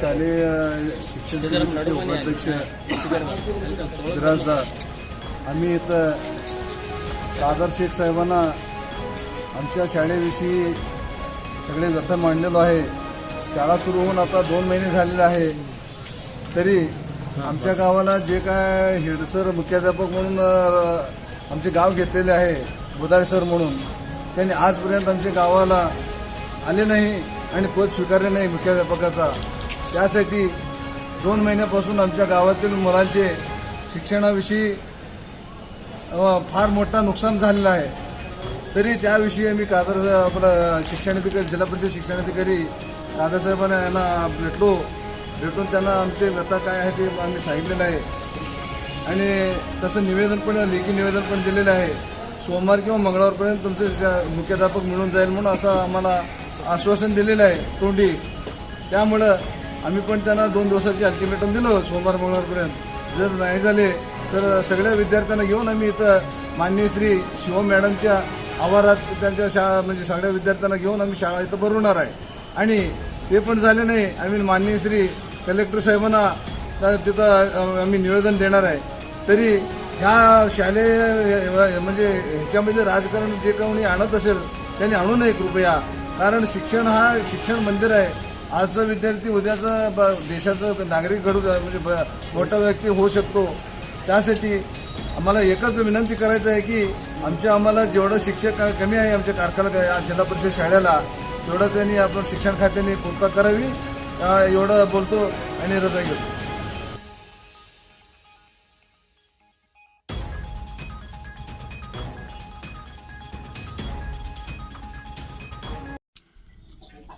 संघटनेचे उपाध्यक्ष बिराजदार आम्ही इथं कादर शेख साहेबांना आमच्या शाळेविषयी सगळे व्यथा मांडलेलो आहे. शाळा सुरू होऊन आता दोन महिने झालेले आहे. तरी आमच्या गावाला जे काय हेडसर मुख्याध्यापक म्हणून आमचे गाव घेतलेले आहे बुधाळे सर म्हणून त्यांनी आजपर्यंत आमच्या गावाला आले नाही आणि पद स्वीकारले नाही मुख्याध्यापकाचा. त्यासाठी दोन महिन्यापासून आमच्या गावातील मुलांचे शिक्षणाविषयी फार मोठा नुकसान झालेलं आहे. तरी त्याविषयी आम्ही कादर आपला शिक्षणाधिकारी जिल्हा परिषद शिक्षणाधिकारी कादरसाहेबांना यांना भेटलो. भेटून त्यांना आमचे व्यथा काय आहे ते आम्ही सांगितलेलं आहे. आणि तसं निवेदन पण लेखी निवेदन पण दिलेलं आहे. सोमवार किंवा मंगळवारपर्यंत तुमचे मुख्याध्यापक मिळून जाईल म्हणून असं आम्हाला आश्वासन दिलेलं आहे तोंडी. त्यामुळं आम्ही पण त्यांना दोन दिवसाची अल्टिमेटम दिलं सोमवार मंगळवारपर्यंत जर नाही झाले तर सगळ्या विद्यार्थ्यांना घेऊन आम्ही इथं माननीय श्री शिवम मॅडमच्या आवारात त्यांच्या शाळा म्हणजे सगळ्या विद्यार्थ्यांना घेऊन आम्ही शाळा इथं भरवणार आहे. आणि ते पण झाले नाही आम्ही माननीय श्री कलेक्टर साहेबांना तर तिथं आम्ही निवेदन देणार आहे. तरी ह्या शालेय म्हणजे ह्याच्यामध्ये राजकारण जे कोणी आणत असेल त्यांनी आणू नये कृपया. कारण शिक्षण हा शिक्षण मंदिर आहे. आजचा विद्यार्थी उद्याचं ब- नागरिक घडू म्हणजे ब- मोठा व्यक्ती होऊ शकतो. त्यासाठी आम्हाला एकच विनंती करायचं आहे की आमच्या आम्हाला जेवढं शिक्षक कमी आहे आमच्या कारखाना जिल्हा परिषद शाळेला तेवढं त्यांनी आपण शिक्षण खात्याने पूर्तता करावी. एवढं बोलतो आणि रजा घेतो.